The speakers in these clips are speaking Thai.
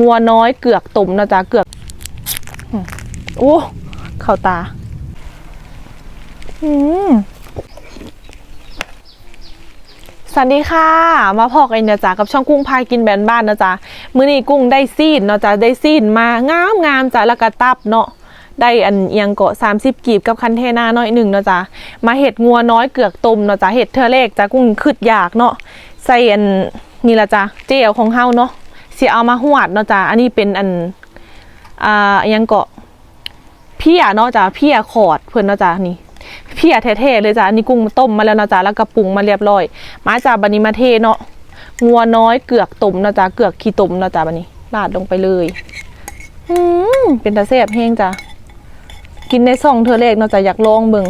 งัวน้อยเกือกตุ่มนะจ๊ะเกือกโอ้เข้าตา อืมสวัสดีค่ะ มาพอกันนะจ๊ะกับช่องกุ้งพายกินแบนบ้านนะจ๊ะมื้อนี้กุ้งได้ซีนเนาะจ๊ะได้ซีนมางามงามจ้ะแล้วก็ตับเนาะได้อันเอียงเกาะ30 กีบกับคันเทนาน้อยหนึ่งเนาะจ๊ะมาเห็ดงัวน้อยเกือกตุ่มเนาะจ๊ะเห็ดเธอเลกจ้ะกุ้งขึ้นอยากเนาะใส่อันนี่ละจ้ะเจลของเฮาเนาะ สิเอามาหวดเนาะจ๊ะอันนี้เป็นอันอ่าเอียงเกาะเพียเนาะจ้ะเพียขอดเพื่อนเนาะจ้ะนี่เพียแท้ๆเลยจ้ะอันนี้กุ้งต้มมาแล้วเนาะจ้ะแล้วก็ปรุงมาเรียบร้อย มาจากบันนี้มาเทเนาะงัวน้อยเกือกตุ่มเนาะจ้ะเกือกขี้ตุ่มเนาะจ้ะบันนี้ราดลงไปเลยอืมเป็นตาแซ่บแห้งจ้ะกินในซองเธอเลกเนาะจ้ะอยากลองเบิ่ง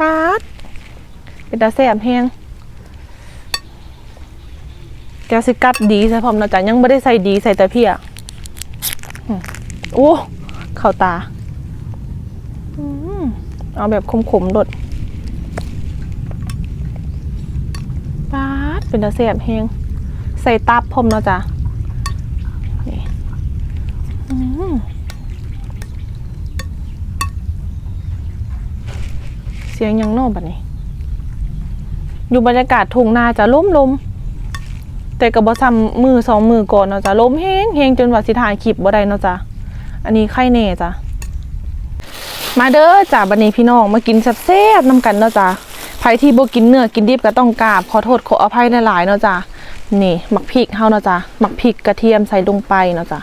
ปาดเป็นตาแซ่บแห้ง แกสิกัดดีใช่พร้อมนะจ้ะยังไม่ได้ใส่ดีใส่แต่เพียโอ้เข้าตาอเอาแบบขมๆดดปาดเป็นตาแสบแหงใส่ตับพรมนะจ้ะนี่เสียงยังโน่บัดนี้ อยู่บรรยากาศทุ่งนาจะล้มลมๆ แต่กับบอซ้ำมือสองมือก่อนเนาะจ้ะล้มแห้งแห้งจนว่าสิถ่ายคลิปบ่ได้เนาะจ้ะอันนี้ไข่เน่จ้ะมาเด้อจ้ะบันนี้พี่น้องมากินแซ่บๆน้ำกันเนาะจ้ะใครที่บ่กินเนื้อกินดิบก็ต้องกราบขอโทษขออภัยหลายๆเนาะจ้ะนี่หมักพริกเฮาเนาะจ้ะหมักพริกกระเทียมใส่ลงไปเนาะจ้ะ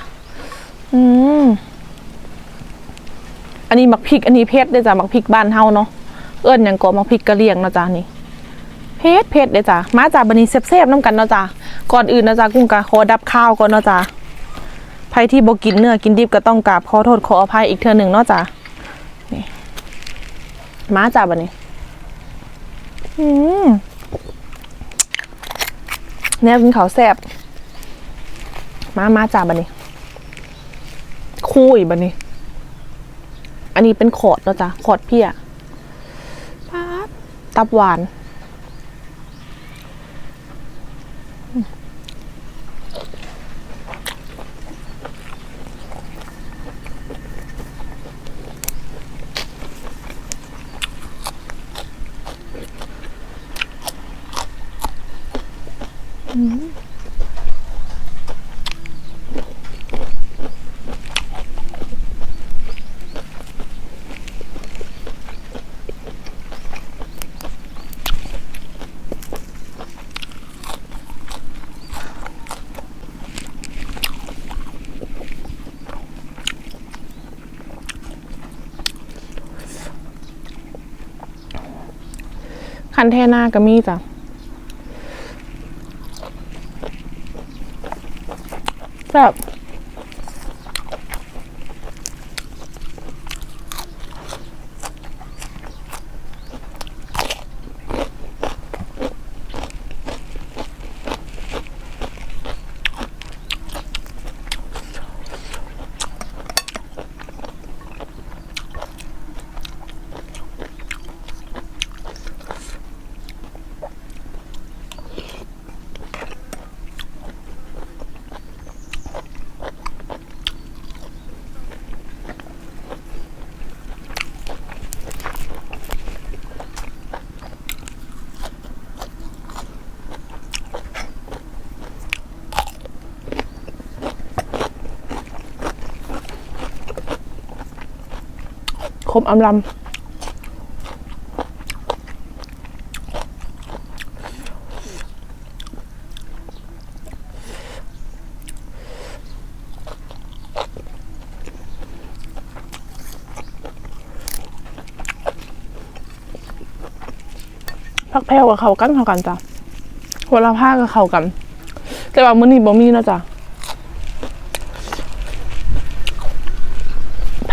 อืมอันนี้หมักพริกอันนี้เผ็ดเด้อจ้ะหมักพริกบ้านเฮาเนาะเอิ้นหยังก็หมักพริกกะเหรี่ยงเนาะจ้ะนี่ เผ็ดเผ็ดเด้อจ้ะมาจ้ะบันนี้แซ่บๆน้ำกันเนาะจ้ะก่อนอื่นเนาะจ้ะกุ้งกะขอดับข้าวก่อนเนาะจ้ะใครที่บอกินเนื้อกินดิบก็ต้องกราบขอโทษขออภัยอีกเทื่อหนึ่งเนาะจ้ะนี่มาจ้ะบันนี้อืมแนวกินเขาวแซ่บมามาจ้ะบันนี้คุยบันนี้ อันนี้เป็นขอดเนาะจ้ะขอดเพี้ยตับหวาน คันเทนาก็มีจ้ะ แคมอำลำพักแพรวกับเขากันเขากันจ้ะหัวละผ้ากับเขากัน แต่ว่ามื้อนี้บ่มีเนาะจ้ะ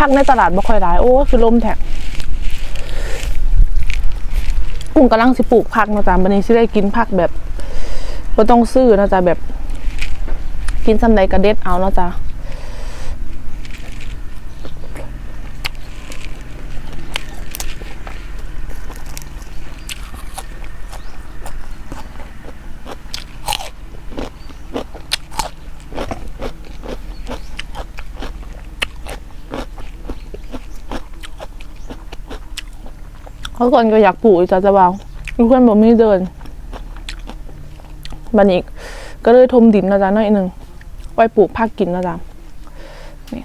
ผักในตลาดบ่ค่อยหลายโอ้คือลมแท้กุ้งกำลังสิปลูกผักนะจ๊ะวันนี้สิได้กินผักแบบบ่ต้องซื้อนะจ๊ะแบบ กินซำใดก็เด็ดเอาเนาะจ๊ะ เขาก่อนก็อยากปลูกอีกจ้ะจะวาเพื่อนบอกไม่เดินบันอีก ก็เลยทมดินนะจ๊ะหน่อยหนึ่งไว้ปลูกผักกินนะจ๊ะนี่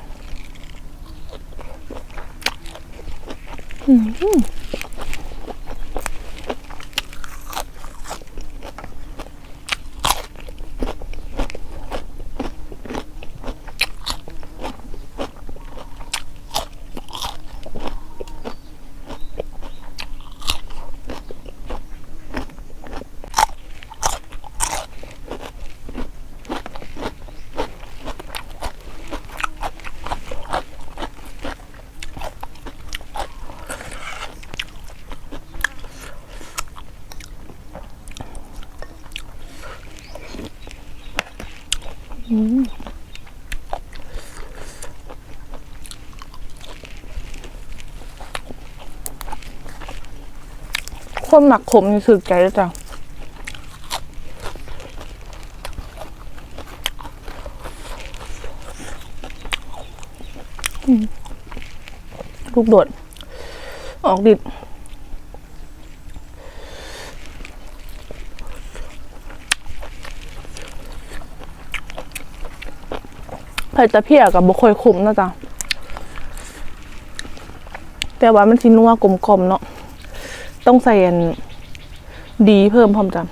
คนหมักขมนี่สุดใจเลยจ้ะลูกโดด ออกดิด ผ็ดจะเพียกับบค่อยขมนาะจ๊ะแต่ว่ามันชินัวกลมๆเนาะต้องใส่อันดีเพิ่มพร้อมจ้ะ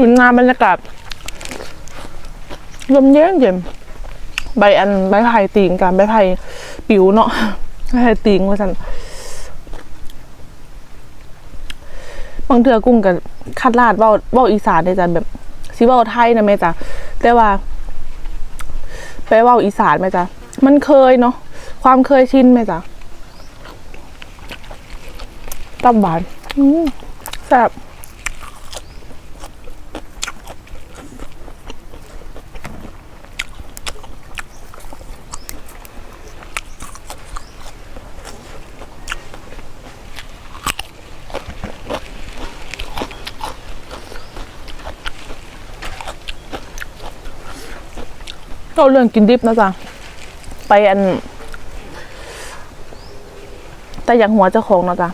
วินนาบรรยากาศลมเย็นเย็นใบอันใบไผ่ตีงกันใบไผ่ปิวเนาะใบไผ่ตีงว่าสันบางเทือกุ้งกับคัดลาดเว่าเว่าอีสานได้จ้ะแบบสิเว่าไทยนะแม่จ้ะแต่ว่าไปเว่าอีสานแม่จ้ะมันเคยเนาะความเคยชินแม่จ้ะตับหวานแซ่บ เราเรื่องกินดิบนะจ๊ะไปอัน แต่อย่างหัวเจ้าของนะจ๊ะ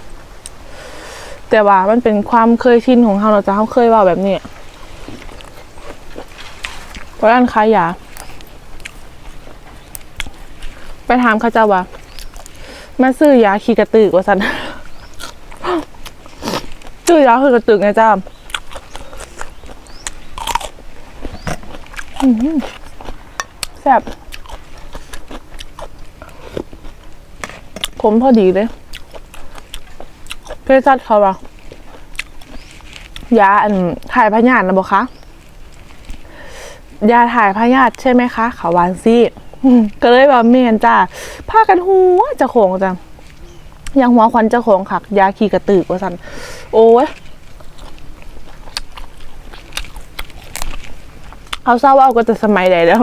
แต่ว่ามันเป็นความเคยชินของเขาเนาะจ๊ะเขาเคยว่าแบบนี้เพราะร้านขายยาไปถามเขาเจ้าว่าแม่ซื้อยาขี้กระตือกว่าสันซื้อยาขี้กระตือกไงจ้าอืม แซ่บผมพอดีเลยเภสัชเขาว่ายาอันถ่ายพยาธินะบอกคะยาถ่ายพยาธิใช่ไหมคะเขาวานซี่ก็เลยแบบเมนจ้าพากันหัวจะโขงจังยังหัวควันจะโขงคัก ยาขี่กระตือกว่าสันโอ้ยเอาเศร้าเอาก็จะสมัยใดแล้ว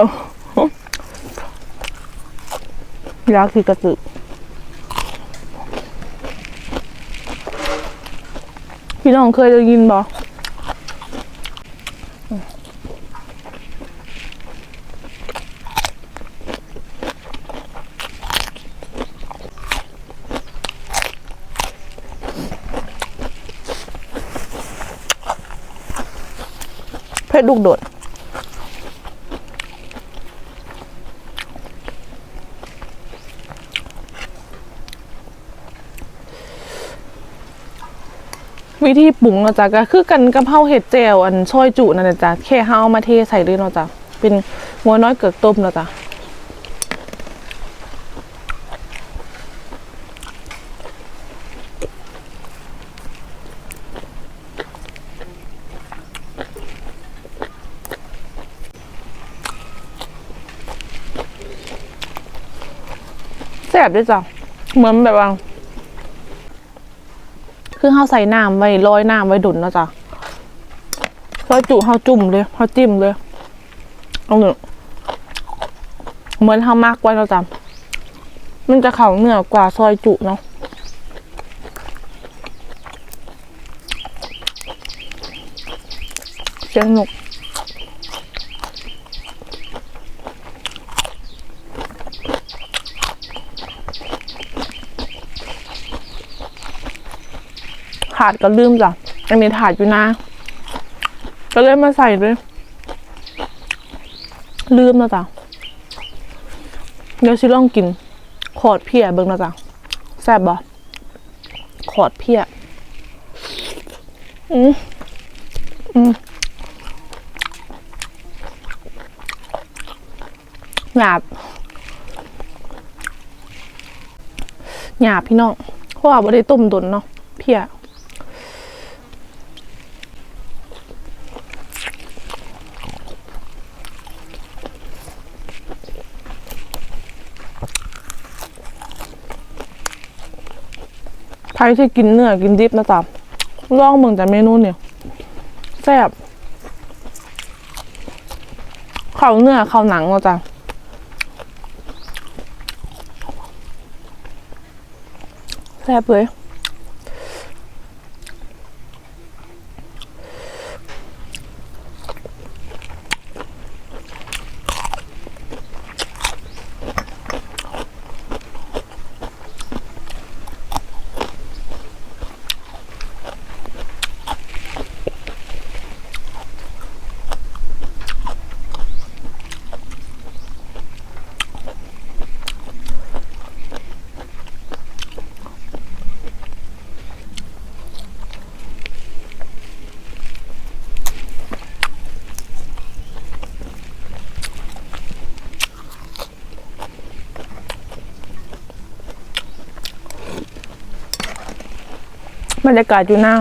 ยาคือกระสือพี่น้องเคยได้ยินบ่เพชรลูกโดด วิธีปรุงเนาะจ๊ะก็คือกันกับเฮาเห็ดแจ่วอันช่อยจุนั่นแหละจ้ะแค่เฮาเอามาเทใส่เลยเนาะจ้ะเป็นงัวน้อยเกิดต้มเนาะจ้ะแซ่บด้วยจ้ะเหมือนแบบว่า คือเฮาใส่น้ำไว้ลอยน้ำไว้ดุนนะจ๊ะซอยจุเฮาจุ่มเลยเฮาจิ้มเลยเอาหนึ่งเหมือนทำมากไว้นะจ๊ะมันจะเข่าเหนือกว่าซอยจุเนาะเสียงหนุกาดก็ลืมจ้ะอันนี้ถาดอยู่นะก็เลยมาใส่เลยลืมนะจ๊ะเดี๋ยวชิลองกินขอดเพียเบิ่งนะจ๊ะแซ่บบ่ขอดเพียอืมอืมหยาบหยาบพี่น้องเพราะว่าบ่ได้ต้มดนเนาะเพีย รที่กินเนื้อกินดิบนะจ๊ะลองเมืองแต่เมนูเนี่ยแซ่บข้าวเนื้อข้าวหนังนะจ๊ะแซ่บเลย บรรยากาศอยู่หน้า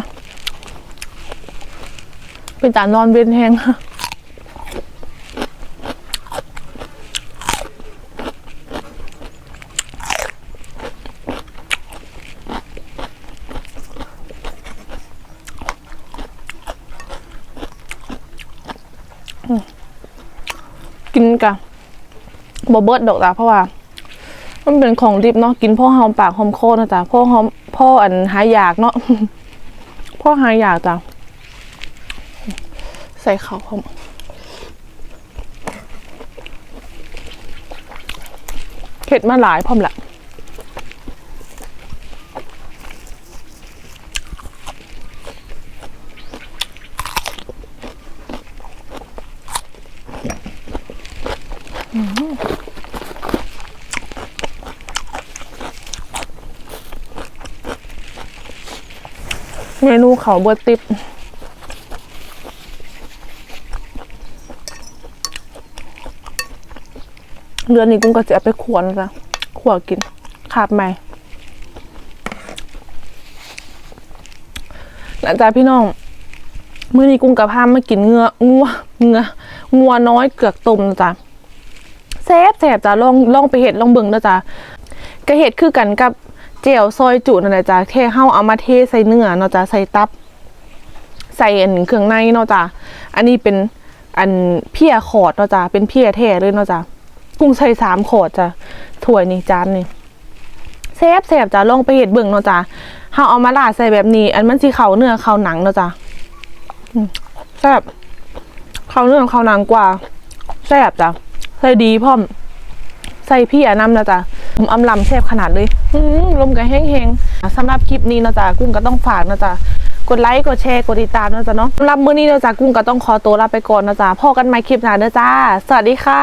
เป็นตานอนเวียนแหงกินกะบเบิร์ดดอกจ้ะเพราะว่า มันเป็นของดิบเนาะกินพ่อหอมปากหอมคอนะจ๊ะพ่อหอม พ่ออันหายอยากเนาะพ่อหายอยากจ้ะใส่ข้าวหอมเข็ดมาหลายพร้อมละ เมนูเขาเบอร์ติบเดือนนี้กุ้งก็จะเอาไปขวนจ้ะขวกินขาดใหม่หลังจากพี่น้องเมื้อนี้กุ้งกับพามากินเงืองัวเงืองัวน้อยเกือกต้มนะจ๊ะแซ่บแซ่บจ้ะลองลองไปเห็ดลองเบิ่งนะจ๊ะก็เห็ดคือกันกับ เจียวซอยจุนั่นแหละจ้ะแค่เฮาเอามาเทใส่เนื้อเนาะจ้ะใส่ตับ ใส่อันเครื่องในเนาะจ้ะอันนี้เป็นอันเพียขอดเนาะจ้ะเป็นเพียแท้เลยเนาะจ้ะกุ้งใส่สามขอดจ้ะถ้วยนี่จานนี่แซ่บแซ่บจ้ะลองไปเห็ดเบิ่งเนาะจ้ะเฮาเอามาลาดใส่แบบนี้ อันมันสิเขาเนื้อเขาหนังเนาะจ้ะแซ่บเขาเนื้อเขาหนังกว่าแซ่บจ้ะใส่ดีพร้อม ใส่พี่อน้ำนะจ๊ะ ผมอำลำแซ่บขนาดเลยลมกันแห้งๆสำหรับคลิปนี้นะจ๊ะกุ้งก็ต้องฝากนะจ๊ะกดไลค์กดแชร์กดติดตามนะจ๊ะเนาะสำหรับมื้อนี้นะจ๊ะกุ้งก็ต้องขอตัวลาไปก่อนนะจ๊ะพอกันใหม่คลิปหน้าเด้อจ้า สวัสดีค่ะ